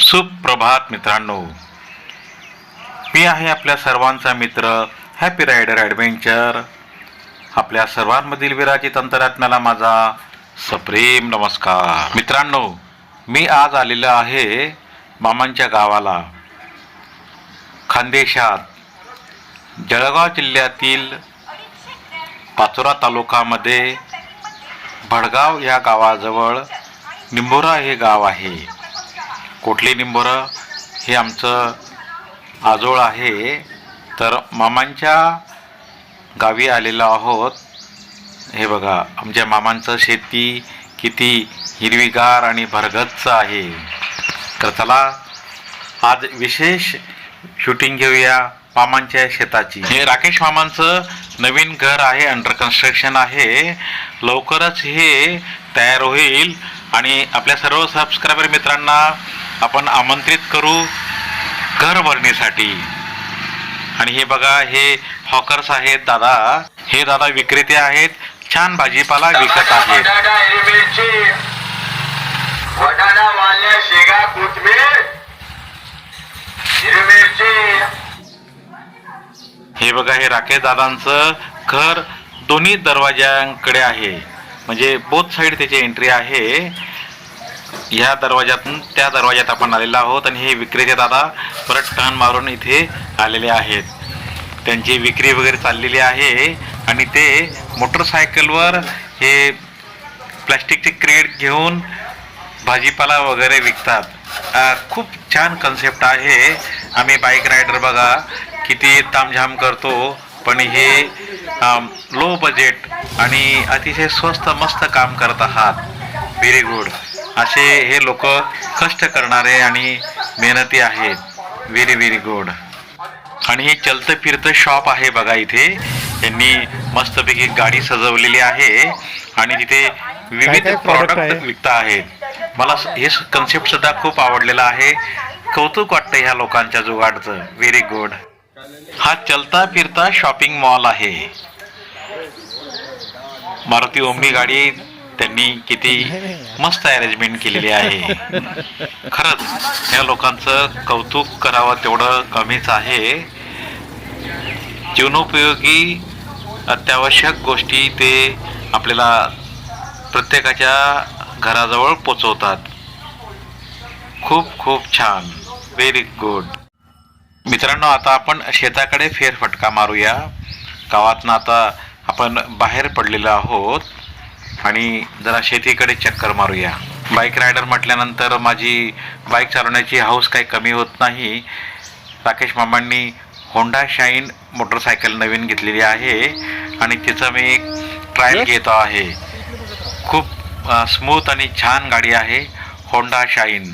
सुप्रभात मित्रांनो. मी आहे आपल्या सर्वांचा मित्र हॅपी रायडर ॲडव्हेंचर आपल्या सर्वांमधील विराजित अंतरात्म्याला माझा सप्रेम नमस्कार. मित्रांनो मी आज आलेलो आहे मामांच्या गावाला. खानदेशात जळगाव जिल्ह्यातील पाचोरा तालुकामध्ये भडगाव या गावाजवळ निंबोरा हे गाव आहे. कोटली निंबोरं? हे आमचं आजोळ आहे. तर मामांच्या गावी आलेलो आहोत. हे बघा आमच्या मामांचं शेती किती हिरवीगार आणि भरगच्च आहे. तर चला आज विशेष शूटिंग घेऊया मामांच्या शेताची. हे राकेश मामांचं नवीन घर आहे अंडर कन्स्ट्रक्शन आहे. लवकरच हे तयार होईल. आणि आपल्या सर्व सबस्क्रायबर मित्रांना आपण आमंत्रित करू घर भरण्यासाठी आणि हे बघा हे हॉकर्स आहेत दादा. हे दादा विक्रेते आहेत छान भाजीपाला विकत आहेत. वाल्या शेगा कोथमीर. हे बघा हे राकेश दादांचं घर दोन्ही दरवाज्यांकडे आहे. म्हणजे बोथ साईड त्याची एंट्री आहे. ह्या दरवाज्यातून त्या दरवाज्यात आपण आलेलो आहोत आणि हे विक्रेते दादा परत टर्न मारून इथे आलेले आहेत. त्यांची विक्री वगैरे चाललेली आहे आणि ते मोटरसायकलवर हे प्लॅस्टिकचे क्रेट घेऊन भाजीपाला वगैरे विकतात. खूप छान कन्सेप्ट आहे. आम्ही बाईक रायडर बघा किती तामझाम करतो पण हे लो बजेट आणि अतिशय स्वस्त मस्त काम करत आहात. व्हेरी गुड असे हे लोक कष्ट करणारे आणि मेहनती आहेत. व्हेरी व्हेरी गुड आणि हे चलतं फिरतं शॉप आहे बघा इथे. त्यांनी मस्तपैकी गाडी सजवलेली आहे. आणि तिथे विविध प्रॉडक्ट? विकता आहेत. मला हे कन्सेप्ट सुद्धा खूप आवडलेला आहे. कौतुक वाटतं ह्या लोकांच्या जुगाडचं. व्हेरी गुड हा चलता फिरता शॉपिंग मॉल आहे. मारुती ओमनी गाडी त्यांनी किती मस्त अरेंजमेंट केलेली आहे. खरंच या लोकांचं कौतुक करावं तेवढं कमीच आहे. जीवनोपयोगी अत्यावश्यक गोष्टी ते आपल्याला प्रत्येकाच्या घराजवळ पोचवतात. खूप खूप छान. व्हेरी गुड मित्रांनो आता आपण शेताकडे फेरफटका मारूया. गावातनं आता आपण बाहेर पडलेलो आहोत आणि जरा शेतीकडे चक्कर मारूया. बाईक रायडर म्हटल्यानंतर माझी बाईक चालवण्याची हाऊस काही कमी होत नाही. राकेश मामांनी होंडा शाईन मोटरसायकल नवीन घेतलेली आहे आणि तिचं मी एक ट्रायल घेतो आहे. खूप स्मूथ आणि छान गाडी आहे होंडा शाईन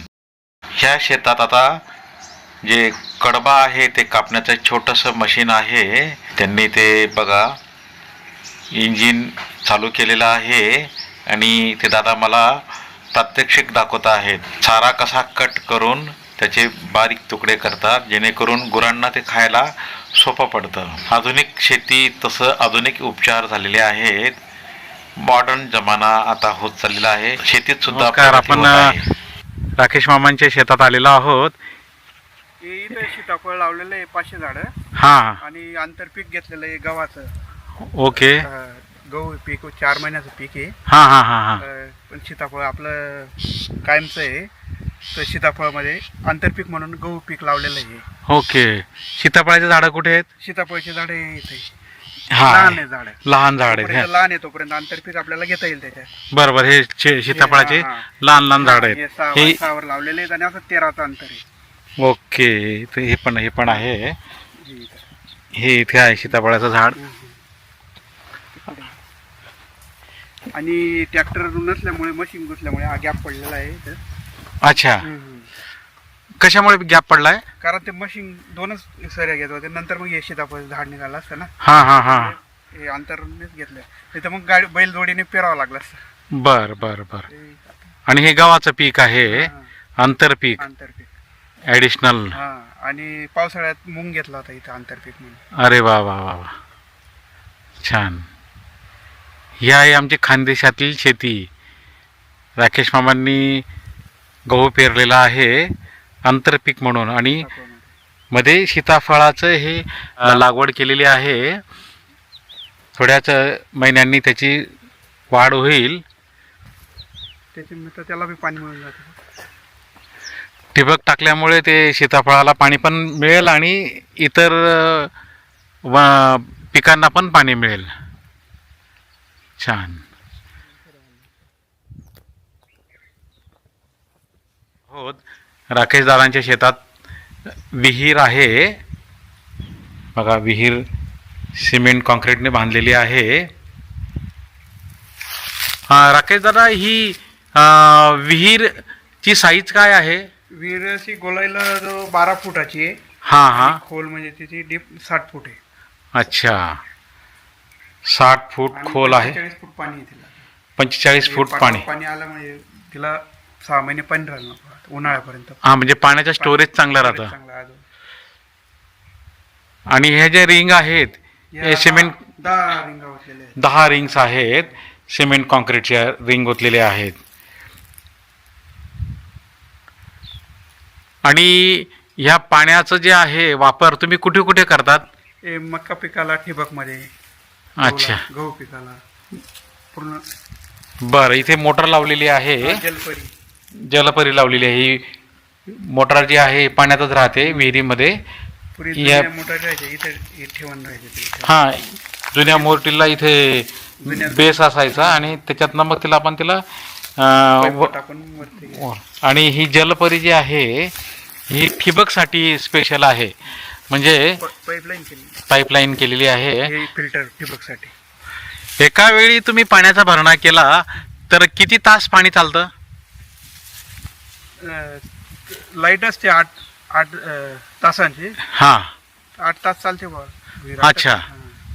ह्या शेतात आता जे कडबा आहे ते कापण्याचं छोटंसं मशीन आहे. त्यांनी ते बघा इंजिन चालू केलेलं आहे आणि ते दादा मला प्रात्यक्षिक दाखवत आहेत. चारा कसा कट करून त्याचे बारीक तुकडे करतात जेणेकरून गुरांना ते खायला सोपं पडतं. आधुनिक शेती तसं आधुनिक उपचार झालेले आहेत. मॉडर्न जमाना आता होत चाललेला आहे. शेतीत सुद्धा नमस्कार, प्रगती आपण, होत आहे. राकेश मामांच्या शेतात आलेलो आहोत. हे इथं सीताफळ लावलेलं आहे पाचशे झाडं. हा. आणि आंतरपीक घेतलेलं आहे गव्हाचं. ओके. अं, गहू पीक चार महिन्याचं पीक आहे. हा हा हा हा. अं, पण सीताफळ आपलं कायमचं आहे. तर सीताफळमध्ये आंतरपीक म्हणून गहू पीक लावलेलं आहे. ओके. सीताफळाचे झाडं कुठे आहेत? सीताफळचे झाडे इथे. हा. लहान आहे झाड. लहान झाड आहेत तोपर्यंत लहान आहे तोपर्यंत आंतरपीक आपल्याला घेता येईल त्याच्यात. बरोबर हे शे- सीताफळाचे हा, हा. लहान लहान झाड हे आहेत. हे सहावर लावलेले आहेत आणि असं तेराचं अंतर आहे. ओके इथे हे पण हे पण आहे. हे इथं. हे इथे आहे सीताफळाचं झाड. आणि ट्रॅक्टर नसल्यामुळे मशीन घुसल्यामुळे हा गॅप पडलेला आहे इथं. अच्छा. कशामुळे गॅप पडलाय? कारण ते मशीन दोनच सऱ्या घेत होते. नंतर मग हे सीताफळ झाड निघालं असतं ना. हा हा हा. हे अंतरनेच घेतलं. नाही तर मग गाडी बैलजोडीने पेरावं लागलं असतं. बर बर बर. ते आणि हे गव्हाचं पीक आहे. हा, आंतरपीक आंतरपीक ऍडिशनल हा. आणि पावसाळ्यात मूग घेतला होता इथं आंतरपीक म्हणून. अरे वा वा वा वा. छान. ही आहे आमची खानदेशातील शेती. राकेश मामांनी गहू पेरलेला आहे. आंतरपीक म्हणून. आणि. मध्ये सीताफळाचं हे लागवड केलेली आहे. थोड्याच महिन्यांनी त्याची वाढ होईल. त्याच्यानंतर त्याला बी पाणी मिळून जातं. ठिबक टाकल्यामुळे ते सीताफळाला पाणी पण मिळेल आणि इतर व- पिकांना पण पाणी मिळेल. छान. हो राकेश दादांच्या शेतात विहीर आहे. बघा विहीर सिमेंट कॉन्क्रीटने बांधलेली आहे. हा, राकेश दादा ही विहीरची साईज काय आहे? विहीर अशी गोलाईला जो बारा फुटाची आहे. हां हां. खोल म्हणजे तिची डीप साठ फूट आहे. अच्छा. साठ फूट खोल आहे. 45 फूट पाणी आहे तिला. पंचेचाळीस फूट पाटावर पाणी. पाणी आलं म्हणजे तिला सहा महिने पाणी राहिलं नको उन्हाळ्यापर्यंत. हा म्हणजे पाण्याचं स्टोरेज चांगलं राहतं. चांगलं आहे अजून. आणि हे जे रिंग आहेत या हे सिमेंट दहा- दहा रिंगा ओतलेल्या आहेत. दहा रिंग्स आहेत सिमेंट कॉन्क्रीटच्या रिंग ओतलेले आहेत. आणि ह्या पाण्याचं जे आहे वापर तुम्ही कुठे कुठे करतात? हे मक्का पिकाला ठिबकमध्ये अच्छा. गहू पिकाला पूर्ण बरं इथे मोटर लावलेली आहे. जलपरी. जलपरी लावलेली आहे. ही मोटर जी आहे पाण्यातच राहते विहिरीमध्ये. या- राहायचे इथे हे ठेवून राहायचे. हा जुन्या मोर्टीला इथे बेस असायचा आणि त्याच्यातनं मग तिला आपण तिला आणि ही जलपरी जी आहे ही ठिबकसाठी स्पेशल आहे. म्हणजे पाईपलाईन केली पाईपलाईन केलेली आहे. फिल्टर ठिबकसाठी. एका वेळी तुम्ही पाण्याचा भरणा केला तर किती तास पाणी चालतं? लाइट असते आठ आठ तासांची. हां. आठ तास चालते बा विहीर. अच्छा.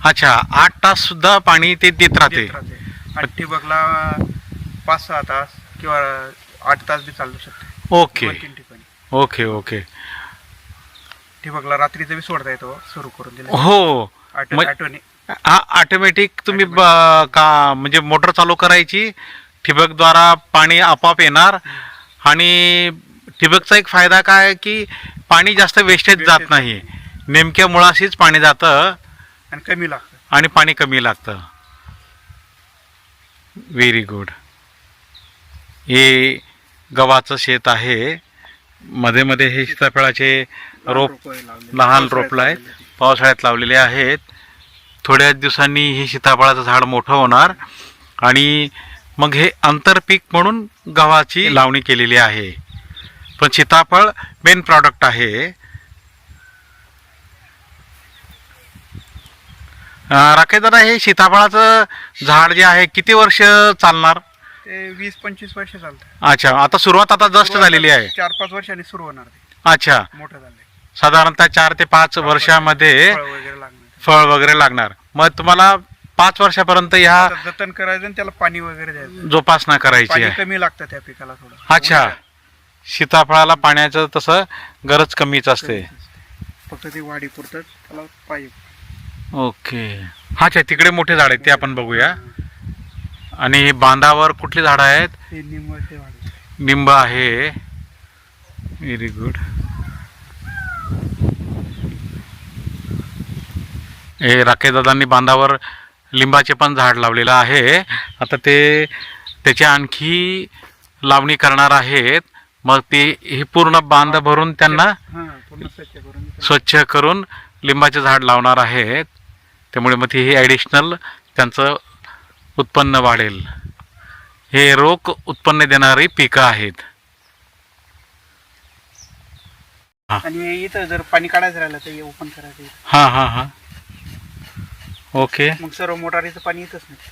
अच्छा आठ तास सुद्धा पाणी ते देत राहते. आणि ठिबकला पाच सहा तास किंवा आठ तास बी चालू शकते. ओके. Okay okay. ठिबकला रात्रीचं बी सोडता येतो सुरू करून दिलं. हो. हा ऑटोमॅटिक तुम्ही का म्हणजे मोटर चालू करायची ठिबकद्वारा पाणी आपोआप येणार आणि ठिबकचा एक फायदा काय आहे की पाणी जास्त वेस्टेज जात नाही. नेमक्या मुळाशीच पाणी जातं आणि कमी लागतं. आणि पाणी कमी लागतं. व्हेरी गुड हे गव्हाचं शेत आहे. मध्ये मध्ये हे सीताफळाचे रोप. लहान रोपलं आहे लावलेली. पावसाळ्यात लावलेले आहेत. थोड्याच दिवसांनी हे सीताफळाचं झाड मोठं होणार. आणि मग हे आंतरपीक म्हणून गव्हाची लावणी केलेली आहे. पण सीताफळ मेन प्रॉडक्ट आहे. अं, राकेश दादा हे सीताफळाचं झाड जे आहे किती वर्ष चालणार? ते वीस पंचवीस वर्ष चालतं. अच्छा आता सुरुवात आता जस्ट झालेली आहे. चार पाच वर्षांनी सुरू होणार ते. अच्छा. मोठं साधारणतः चार ते पाच वर्षामध्ये फळ वगैरे लागणार. मग तुम्हाला पाच वर्षापर्यंत ह्या जतन करायचं आणि त्याला पाणी वगैरे द्यायचं. जोपासना करायची पाणी आहे. कमी लागतं त्या पिकाला थोडं. अच्छा. सीताफळाला पाण्याचं तसं गरज कमीच असते. फक्त ती वाढी पुरतं त्याला पाहिजे. ओके. अच्छा तिकडे मोठे झाड आहेत ते आपण बघूया. आणि हे बांधावर कुठली झाडं आहेत? हे वाढ निंब आहे. व्हेरी गुड हे राकेश दादांनी बांधावर लिंबाचे पण झाड लावलेलं आहे. आता ते त्याची आणखी लावणी करणार आहेत. मग ते हे पूर्ण बांध भरून त्यांना स्वच्छ करून लिंबाचे झाड लावणार आहेत. त्यामुळे मग ते हे ॲडिशनल त्यांचं उत्पन्न वाढेल. हे रोख उत्पन्न देणारी पिकं आहेत. आणि इथं जर पाणी काढायचं राहिलं तर हे ओपन करायचं. हां हां हां. ओके. मग सर्व मोटारीचं पाणी येतच नाही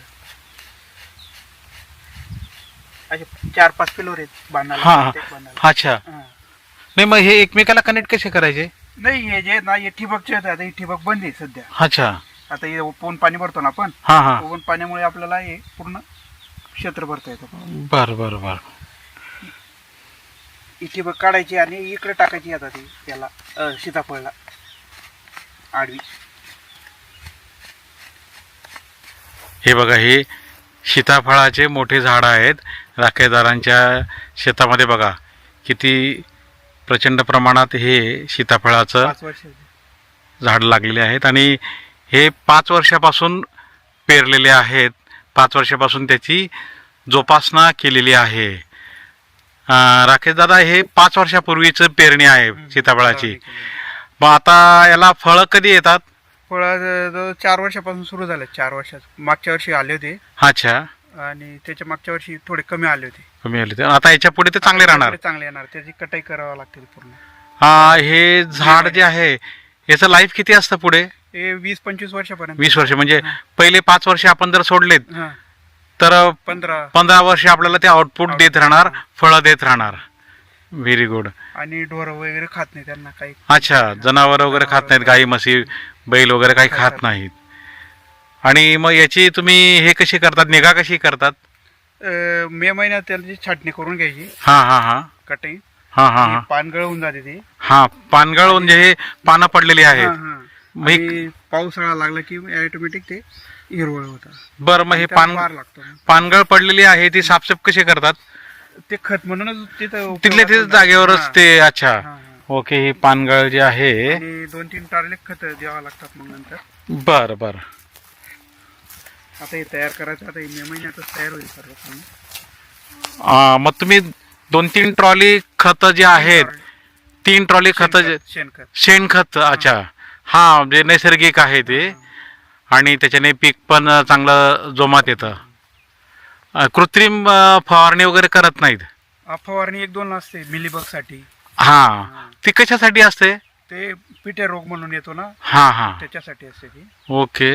असे चार पाच किलो आहेत बांधायला. हां हां. प्रत्येक बांधायला. अच्छा. हां. नाही मग हे एकमेकाला कनेक्ट कसे करायचे? नाही हे जे ना हे ठिबकचे आहेत आता ही ठिबक बंद आहे सध्या. अच्छा. आता हे ओपन पाणी भरतो ना आपण हां हां. पाण्यामुळे आपल्याला हे पूर्ण क्षेत्र भरता येतं. बरं बरं बरं. इथे बघ काढायची आणि इकडे टाकायची आता ती त्याला अं, सीताफळला. आडवी. हे बघा हे सीताफळाचे मोठे झाड आहेत. राखेदारांच्या शेतामध्ये बघा किती प्रचंड प्रमाणात हे सीताफळाचं झाड लागलेले आहेत. आणि हे पाच वर्षापासून पेरलेले आहेत. पाच वर्षापासून त्याची जोपासना केलेली आहे. अं, राकेश दादा हे पाच वर्षापूर्वीचं पेरणी आहे सीताफळाची. मग आता याला फळं कधी येतात? फळ चार वर्षापासून सुरू झालं चार वर्षात. मागच्या वर्षी आले होते. अच्छा. आणि त्याच्या मागच्या वर्षी थोडे कमी आले होते. कमी आले ते आता याच्यापुढे ते चांगले राहणार. चांगले येणार. त्याची कटाई करावं लागते पूर्ण. हा हे झाड जे आहे याचं लाईफ किती असतं पुढे? हे वीस पंचवीस वर्षापर्यंत. वीस वर्ष. म्हणजे पहिले पाच वर्ष आपण जर सोडलेत तर पंधरा. पंधरा वर्ष आपल्याला ते आउटपुट देत राहणार फळं देत राहणार. व्हेरी गुड आणि ढोरं वगैरे खात नाही त्यांना काही. अच्छा जनावर वगैरे खात नाहीत गाई म्हशी बैल वगैरे काही खात नाहीत. आणि मग याची तुम्ही हे कशी करतात निगा कशी करतात? अं, मे महिन्यात त्याची छाटणी करून घ्यायची. हा हा हा. कटाई हा हा हा. पानगळ होऊन जाते ती. हा पानगळ म्हणजे हे पानं पडलेली हा, आहेत. हा. मग आणि पावसाळा लागला की ऑटोमॅटिक ते हिरवळ होतं बरं मग हे त्याला पान वार लागतो. पानगळ पडलेली आहे ती साफसूफ कशी करतात? ते खत म्हणूनच तिथं तिथल्या तिथे जागेवरच ते अच्छा. ओके ही पानगळ जे आहे. दोन तीन टारले खत द्यावं लागतात मग नंतर. बर बर. आता हे तयार करायचं आता हे मे महिन्यातच तयार होईल सर्व. आ, मग तुम्ही दोन तीन ट्रॉली खत जे आहेत तीन ट्रॉली खत शेणखत. शेणखत. शेणखत अच्छा. हा म्हणजे नैसर्गिक आहे ते. आणि त्याच्याने पीक पण चांगलं जोमात येतं. अ, कृत्रिम अ, फवारणी वगैरे करत नाहीत? हा, फवारणी एक दोन असते मिलीबगसाठी हा. ती कशासाठी असते? ते पिठे रोग म्हणून येतो ना? हा हा. त्याच्यासाठी असते ती. ओके.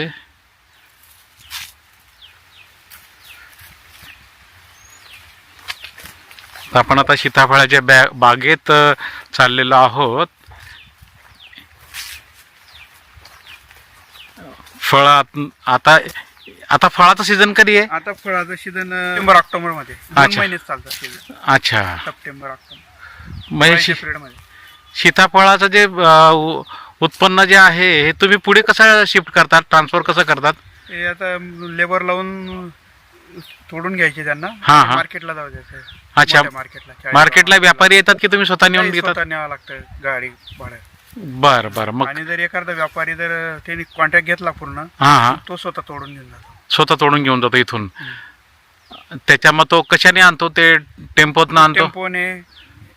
आपण आता सीताफळाच्या बॅ बागेत अ, चाललेलो आहोत. फळ आता आता फळाचं सीझन कधी आहे? आता फळाचं सीझन सप्टेंबर ऑक्टोबरमध्ये. दोन अच्छा. महिनेच चालतात सीझन अच्छा. September October. शी- पिरियडमध्ये सीताफळाचं जे अ, उ- उत्पन्न जे आहे हे तुम्ही पुढे कसं शिफ्ट करतात? ट्रान्सफर कसं करतात? हे आता लेबर लावून तोडून घ्यायचे त्यांना. हा, हा. मार्केटला जाऊ द्यायचं अच्छा. मार्केटला मार्केटला. व्यापारी येतात की तुम्ही स्वतः नेऊन घेतात न्यावं लागतं गाडी भाड्यात बर बर. मग आणि जर एखादा व्यापारी जर त्यांनी कॉन्टॅक्ट घेतला पूर्ण हा हा. तो स्वतः तोडून घेऊन जातो. स्वतः तोडून घेऊन जातो इथून. त्याच्या मग तो कशाने आणतो? ते टेम्पोतनं आणतो? टेम्पोने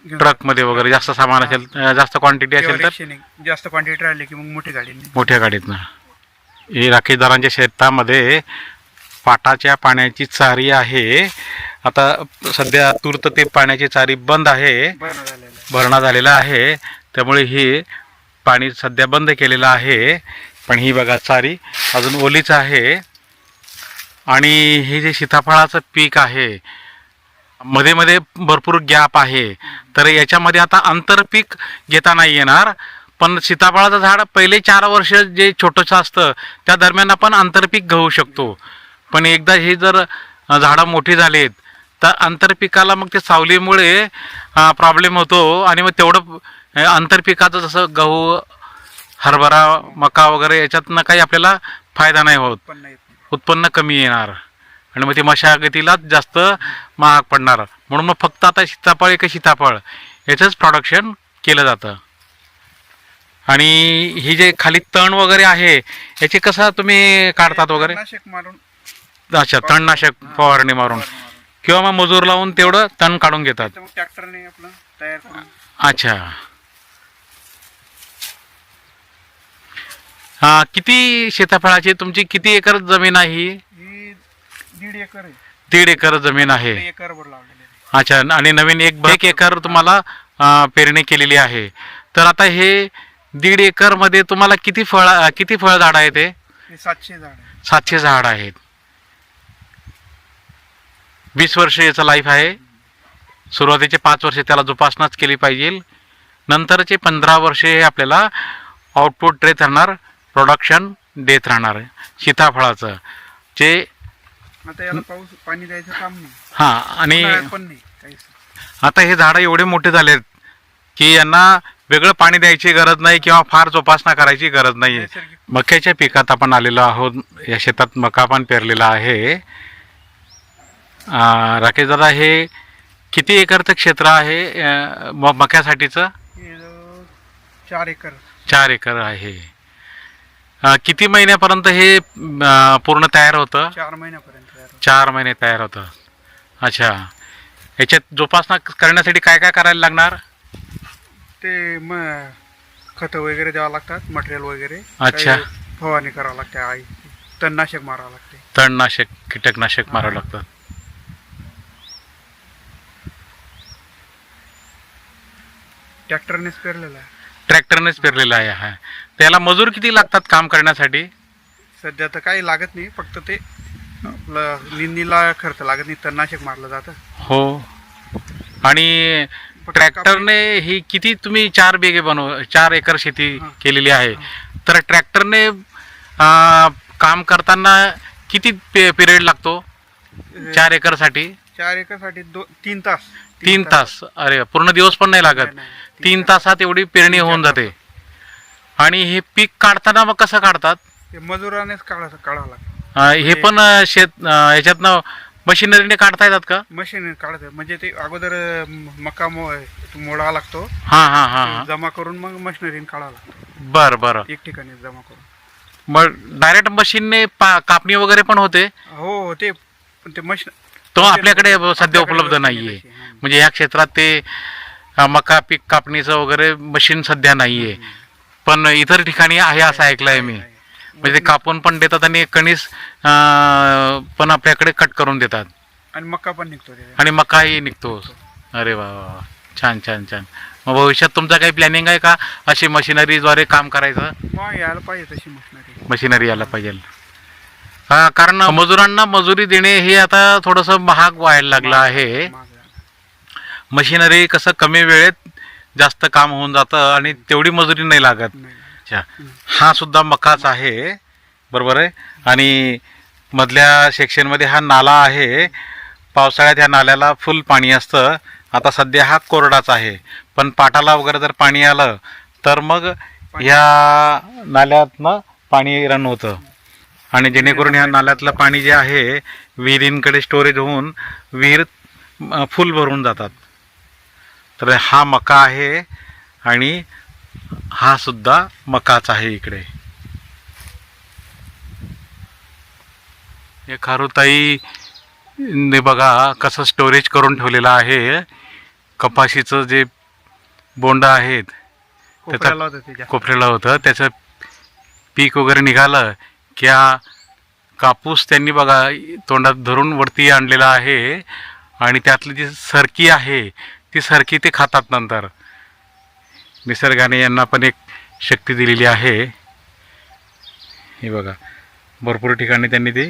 घेऊन ट्रकमध्ये वगैरे जास्त सामान असेल अं, जास्त क्वांटिटी किंवा असेल तर? रिक्षेने. जास्त क्वांटिटी राहिली की मग मोठी गाडी मोठ्या गाडीतनं. ही राखीदारांच्या शेतामध्ये पाटाच्या पाण्याची चारी आहे. आता सध्या तूर्त ते पाण्याची चारी बंद आहे. झालेलं आहे. भरणा झालेला आहे. त्यामुळे ही पाणी सध्या बंद केलेलं आहे. पण ही बघा चारी अजून ओलीच आहे. आणि हे जे सीताफळाचं पीक आहे मध्ये मध्ये भरपूर गॅप आहे तर याच्यामध्ये आता आंतरपीक घेता नाही येणार. पण सीताफळाचं झाड पहिले चार वर्ष जे छोटंसं असतं त्या दरम्यान आपण आंतरपीक घेऊ शकतो. पण एकदा हे जर झाडं मोठी झालीत तर आंतरपिकाला मग ते सावलीमुळे प्रॉब्लेम होतो. आणि मग तेवढं आंतरपिकाचं जसं गहू हरभरा मका वगैरे याच्यातनं काही आपल्याला फायदा नाही होत. पण नाही. उत्पन्न कमी येणार. आणि मग ते मशागतीलाच जास्त महाग पडणार. म्हणून मग फक्त आता सीताफळ एक सीताफळ. याचंच प्रोडक्शन केलं जातं. आणि ही जे खाली तण वगैरे आहे याची कसं तुम्ही काढतात वगैरे? मारून. अच्छा तणनाशक फवारणी मारून. किंवा मग मजूर लावून तेवढं तण काढून घेतात. ट्रॅक्टरने आपलं तयार अच्छा. हा किती सीताफळाची तुमची किती एकर जमीन आहे ही? ही दीड एकर आहे. दीड एकर जमीन आहे. दीड एकर वर लावलेली आहे. अच्छा आणि नवीन एक एक एकर तुम्हाला अं, पेरणी केलेली आहे. तर आता हे दीड एकरमध्ये तुम्हाला किती फळ किती फळ झाड आहे ते हे सातशे झाड आहे सातशे झाड आहेत. वीस वर्ष याचं लाईफ आहे. सुरुवातीचे पाच वर्ष त्याला जोपासनाच केली पाहिजे. नंतरचे पंधरा वर्षे हे आपल्याला आउटपुट देत राहणार प्रोडक्शन देत राहणार सीताफळाचं. जे आता याला पाऊस पाणी द्यायचं काम नाही. हां आणि उन्हाळ्यात पण नाही काहीच आता हे झाडं एवढे मोठे झालेत की यांना वेगळं पाणी द्यायची गरज नाही किंवा फार जोपासना करायची गरज नाही नैसर्गिक. मक्याच्या पिकात आपण आलेलो आहोत. या शेतात मका पण पेरलेला आहे. अं, राकेश दादा हे किती एकरचं क्षेत्र आहे? अं, म- मक्यासाठीचं? हे चार एकर. चार एकर आहे. अं, किती महिन्यापर्यंत हे अं, पूर्ण तयार होतं? चार महिन्यापर्यंत तयार होतं. चार महिने तयार होतं. अच्छा. याच्यात जोपासना करण्यासाठी काय काय करायला लागणार? ते खतं वगैरे द्यावं लागतात मटेरियल वगैरे. अच्छा. काही फवारणी करावं लागते आई. तणनाशक मारावं लागते. तणनाशक कीटकनाशक मारावं लागतं. ट्रॅक्टरनेच पेरलेलं आहे. ट्रॅक्टरनेच पेरलेलं आहे हा. त्याला मजूर किती लागतात काम करण्यासाठी? सध्या तर काही लागत नाही फक्त ते आपलं निंदीला खर्च लागत नाही तणनाशक मारलं जातं. हो. आणि ट्रॅक्टरने ही किती तुम्ही चार बेगे बनव चार एकर शेती हां. केलेली आहे. तर ट्रॅक्टरने अं, काम करताना किती पिरियड लागतो? कापी- चार एकरसाठी? चार एकरसाठी दो तीन तास. तीन तास. अरे पूर्ण दिवस पण नाही लागत. नाही, नाही. तीन तासात एवढी पेरणी होऊन जाते. आणि हे पीक काढताना मग कसं काढतात? ते मजुरानेच काढा काढावं लागतं. अं, हे पण अं, शेत अं, याच्यातनं मशिनरीने काढता येतात का? मशीन काढायचं म्हणजे ते अगोदर अं, मका मो मोडावा लागतो. हा हा हा हा. जमा करून मग मशिनरीने काढावा लागतो. बर बर. एक ठिकाणी जमा करून. मग डायरेक्ट मशीनने पा कापणी वगैरे पण होते? हो हो ते पण ते मशीन तो आपल्याकडे सध्या उपलब्ध नाहीये. म्हणजे या क्षेत्रात ते अं, मका पीक कापणीचं वगैरे मशीन सध्या नाहीये. पण इतर ठिकाणी आहे असं ऐकलंय मी. म्हणजे ते कापून पण देतात आणि कणीस अं, पण आपल्याकडे कट करून देतात. आणि मका पण निघतो आणि मकाही निघतो. अरे वा वा वा. छान छान छान. मग भविष्यात तुमचं काही प्लॅनिंग आहे का? अशी मशिनरीद्वारे काम करायचं? मग यायला पाहिजे तशी मशिनरी मशिनरी यायला पाहिजे. हा कारण मजुरांना मजुरी देणे हे आता थोडंसं महाग व्हायला लागलं आहे. मशिनरी कसं कमी वेळेत जास्त काम होऊन जातं आणि तेवढी मजुरी नाही लागत. अच्छा. हा सुद्धा मकाच आहे. बरोबर आहे? आणि मधल्या सेक्शनमध्ये हा नाला आहे. पावसाळ्यात ह्या नाल्याला फुल पाणी असतं. आता सध्या हा कोरडाच आहे. पण पाटाला वगैरे जर पाणी आलं तर मग ह्या नाल्यातनं पाणी रन होतं. आणि जेणेकरून ह्या नाल्यातलं पाणी जे आहे विहिरींकडे स्टोरेज होऊन विहीर फुल भरून जातात. तर हा मका आहे आणि हा सुद्धा मकाच आहे इकडे. हे खारुताई ने बघा कसं स्टोरेज करून ठेवलेलं आहे. कपाशीचं जे बोंड आहेत कोपऱ्याला होतं ते जास्त. कोपऱ्याला होतं. त्याचं पीक वगैरे निघालं की हा कापूस त्यांनी बघा तोंडात धरून वरती आणलेला आहे. आणि त्यातली जी सरकी आहे ती सरकी ते खातात नंतर. निसर्गाने यांना पण एक शक्ती दिलेली आहे. हे बघा भरपूर ठिकाणी त्यांनी ते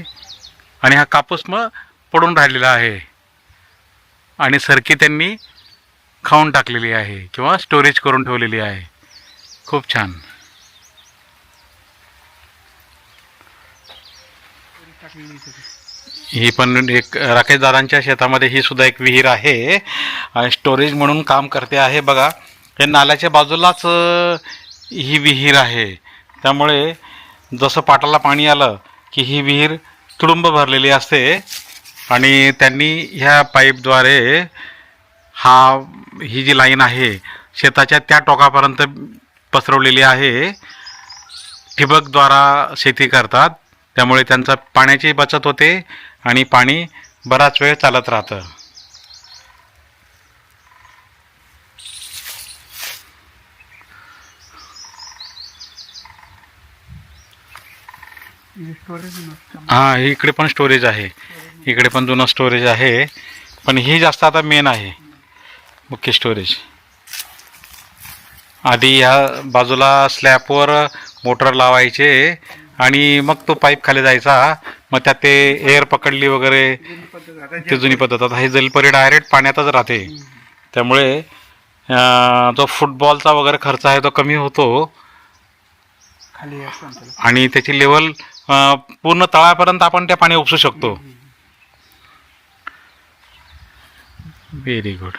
आणि हा कापूस मग पडून राहिलेला आहे. आणि सरकी त्यांनी खाऊन टाकलेली आहे किंवा स्टोरेज करून ठेवलेली आहे. खूप छान. ही पण एक राकेशदारांच्या शेतामध्ये ही सुद्धा एक विहीर आहे. स्टोरेज म्हणून काम करते आहे. बघा हे नाल्याच्या बाजूलाच ही विहीर आहे. त्यामुळे जसं पाटाला पाणी आलं की ही विहीर तुडुंब भरलेली असते. आणि त्यांनी ह्या पाईपद्वारे हा ही जी लाईन आहे शेताच्या त्या टोकापर्यंत पसरवलेली आहे. ठिबकद्वारा शेती करतात. त्यामुळे त्यांचा पाण्याची बचत होते. आणि पाणी बराच वेळ चालत राहतं. हा हां इकडे पण स्टोरेज आहे. इकडे पण जुनं स्टोरेज आहे. पण ही जास्त आता मेन आहे मुख्य स्टोरेज आधी ह्या बाजूला स्लॅबवर मोटर लावायचे. आणि मग तो पाईप खाली जायचा. मग त्यात ते एअर पकडली वगैरे ते जुनी पद्धत. आता हे जलपरी डायरेक्ट पाण्यातच राहते. त्यामुळे जो फुटबॉलचा वगैरे खर्च आहे तो कमी होतो. खाली. आणि त्याची लेवल पूर्ण तळापर्यंत आपण त्या पाणी उपसू शकतो. व्हेरी गुड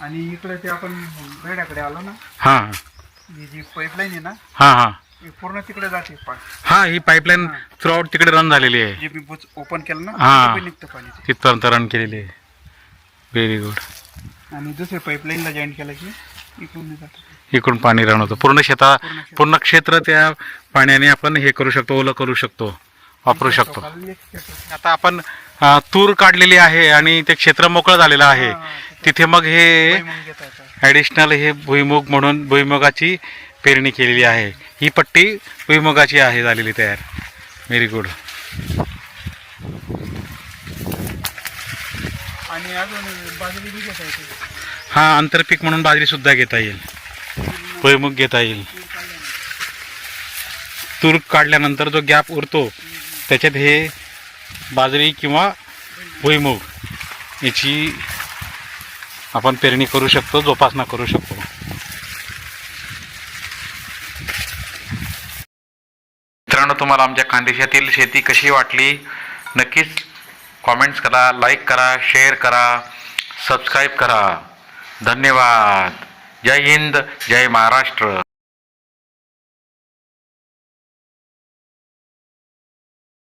आणि इकडे ते आपण आलो ना. हां. ही जी पाईपलाईन आहे ना हां हां. ही पूर्ण तिकडे जाते पाणी. हां ही पाईपलाईन थ्रूआउट तिकडे रन झालेली आहे. जे मी ओपन केलं ना हा. तिथं निघतं पाणी. ते. तिथपर्यंत रन केलेली आहे. व्हेरी गुड आणि दुसऱ्या पाईपलाईनला जॉईन केलं की इकडून जातं. इकडून पाणी रन होतं. पूर्ण शेता पूर्ण क्षेत्र त्या पाण्याने आपण हे करू शकतो ओलं करू शकतो वापरू शकतो. आता आपण अ, तूर काढलेली आहे आणि ते क्षेत्र मोकळं झालेलं आहे. तिथे मग हे घेता. ॲडिशनल हे भुईमुग म्हणून भुईमुगाची पेरणी केलेली आहे. ही पट्टी भुईमुगाची आहे झालेली तयार. व्हेरी गुड आणि अजून बाजरी बी घेता येते. हा आंतरपीक म्हणून बाजरी सुद्धा घेता येईल. भुईमुग घेता येईल. तूर काढल्यानंतर जो गॅप उरतो त्याच्यात हे बाजरी किंवा भुईमुग याची आपण पेरणी करू शकतो जोपासना करू शकतो मित्रांनो तुम्हाला आमच्या खानदेशातील शेती कशी वाटली नक्कीच कॉमेंट्स करा लाईक करा शेअर करा सबस्क्राईब करा. धन्यवाद. जय हिंद जय महाराष्ट्र.